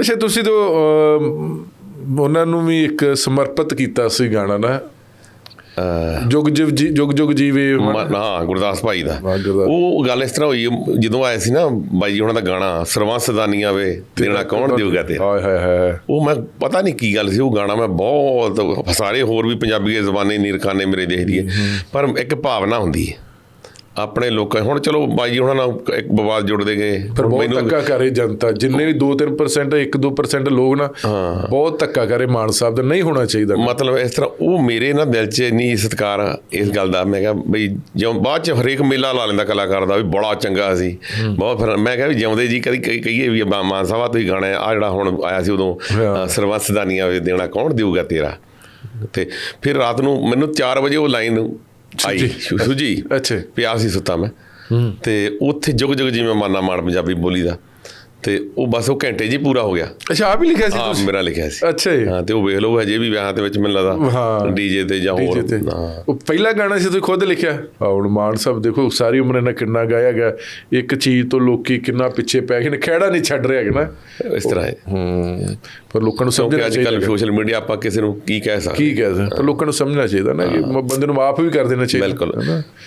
ਅੱਛਾ ਤੁਸੀਂ ਤਾਂ ਉਹਨਾਂ ਨੂੰ ਵੀ ਇੱਕ ਸਮਰਪਿਤ ਕੀਤਾ ਸੀ ਗਾਣਾ ਨਾ? ਜੁਗ ਜੁਗ ਜੀ ਜੁਗ ਜੁਗ ਜੀਵੇ ਹਾਂ ਗੁਰਦਾਸ ਭਾਈ ਦਾ। ਉਹ ਗੱਲ ਇਸ ਤਰ੍ਹਾਂ ਹੋਈ ਜਦੋਂ ਆਇਆ ਸੀ ਨਾ ਬਾਈ ਜੀ ਉਹਨਾਂ ਦਾ ਗਾਣਾ ਸਰਵੰਸ ਦਾਨੀਆਂ ਵੇ ਦੇਣਾ ਕੌਣ ਦੇਊਗਾ ਤੇ? ਹਾਏ ਹਾਏ ਹਾਏ ਉਹ ਮੈਂ ਪਤਾ ਨਹੀਂ ਕੀ ਗੱਲ ਸੀ ਉਹ ਗਾਣਾ ਮੈਂ ਬਹੁਤ ਸਾਰੇ ਹੋਰ ਵੀ ਪੰਜਾਬੀ ਜ਼ਬਾਨੇ ਨੀਰਖਾਨੇ ਮੇਰੇ ਦੇਖਦੀ ਹੈ। ਪਰ ਇੱਕ ਭਾਵਨਾ ਹੁੰਦੀ ਹੈ। ਆਪਣੇ ਲੋਕਾਂ ਹੁਣ ਚਲੋ ਬਾਈ ਜੀ ਉਹਨਾਂ ਨਾਲ ਇੱਕ ਵਿਵਾਦ ਜੁੜਦੇ ਗਏ। ਪਰ ਬਹੁਤ ਮੈਨੂੰ- ਧੱਕਾ ਕਰੇ ਜਨਤਾ। ਜਿੰਨੇ ਵੀ 2-3% 1-2% ਲੋਕ ਨਾ ਬਹੁਤ ਧੱਕਾ ਕਰੇ ਮਾਨ ਸਾਹਿਬ ਦਾ। ਨਹੀਂ ਹੋਣਾ ਚਾਹੀਦਾ। ਮਤਲਬ ਇਸ ਤਰ੍ਹਾਂ ਉਹ ਮੇਰੇ ਨਾ ਦਿਲ 'ਚ ਇੰਨੀ ਸਤਿਕਾਰ ਆ ਇਸ ਗੱਲ ਦਾ। ਮੈਂ ਕਿਹਾ ਬਈ ਜਿਉਂ ਬਾਅਦ 'ਚ ਹਰੇਕ ਮੇਲਾ ਲਾ ਲੈਂਦਾ ਕਲਾਕਾਰ ਦਾ ਵੀ ਬੜਾ ਚੰਗਾ ਸੀ। ਬਹੁਤ ਫਿਰ ਮੈਂ ਕਿਹਾ ਵੀ ਜਿਉਂਦੇ ਜੀ ਕਦੀ ਕਹੀ- ਕਹੀਏ ਵੀ ਮਾਨ ਸਾਹਿਬਾ ਤੁਸੀਂ ਗਾਣਾ ਆ ਜਿਹੜਾ ਹੁਣ ਆਇਆ ਸੀ ਉਦੋਂ ਹਾਂ। ਅ, ਸਰਬੱਤ ਦਾਨੀਆਂ ਵੇ ਦੇਣਾ ਕੌਣ ਦੇਊਗਾ ਤੇਰਾ? ਤੇ ਫਿਰ ਰਾਤ ਨੂੰ ਮੈਨੂੰ 4 ਵਜੇ ਉਹ ਲਾਈਨ ਆਈ ਸੁੱਜੀ। ਸੁਜੀ। ਅੱਛਾ। ਪਿਆ ਸੀ ਸੁੱਤਾ ਮੈਂ। ਤੇ ਉੱਥੇ ਜੁਗ ਜੁਗ ਜਿਵੇਂ ਮਾਨਾ ਮਾਣ ਪੰਜਾਬੀ ਬੋਲੀ ਦਾ ਤੇ ਉਹ ਬਸ ਉਹ ਘੰਟੇ ਹੀ ਪੂਰਾ ਹੋ ਗਿਆ। ਅੱਛਾ ਆਪ ਹੀ ਲਿਖਿਆ ਸੀ ਤੁਸੀਂ? ਮੇਰਾ ਲਿਖਿਆ ਸੀ। ਅੱਛਾ ਜੀ। ਹਾਂ ਤੇ ਉਹ ਵੇਖ ਲਓ ਹਜੇ ਵੀ ਵਿਆਹਾਂ ਦੇ ਵਿੱਚ ਮੈਨੂੰ ਲੱਗਦਾ ਹਾਂ। ਡੀਜੇ ਤੇ ਜਾਂ ਹੋਰ ਉਹ ਪਹਿਲਾ ਗਾਣਾ ਸੀ ਤੁਸੀਂ ਖੁਦ ਲਿਖਿਆ? ਆ ਹੁਣ ਮਾਨ ਸਾਹਿਬ ਦੇਖੋ ਸਾਰੀ ਉਮਰ ਇਹਨਾਂ ਕਿੰਨਾ ਗਾਇਆ ਗਿਆ। ਇੱਕ ਚੀਜ਼ ਤੋਂ ਲੋਕੀ ਕਿੰਨਾ ਪਿੱਛੇ ਪੈ ਗਏ ਨੇ ਖਹਿੜਾ ਨਹੀਂ ਛੱਡ ਰਿਹਾ ਨਾ। ਇਸ ਤਰ੍ਹਾਂ ਹੈ। ਹੂੰ ਪਰ ਲੋਕਾਂ ਨੂੰ ਸਮਝਣਾ ਅੱਜ ਚਾਹੀਦਾ। ਕੱਲ ਹੈਗਾ। ਸੋਸ਼ਲ ਮੀਡੀਆ ਆਪਾਂ ਕਿਸੇ ਨੂੰ ਕੀ ਕਹਿ ਸਕਦੇ। ਕੀ ਕਹਿ ਸਕਦੇ? ਪਰ ਲੋਕਾਂ ਨੂੰ ਸਮਝਣਾ ਚਾਹੀਦਾ ਨਾ ਕਿ ਬੰਦੇ ਨੂੰ ਮਾਫ ਵੀ ਕਰ ਦੇਣਾ ਚਾਹੀਦਾ। ਬਿਲਕੁਲ। ਹੈ ਨਾ?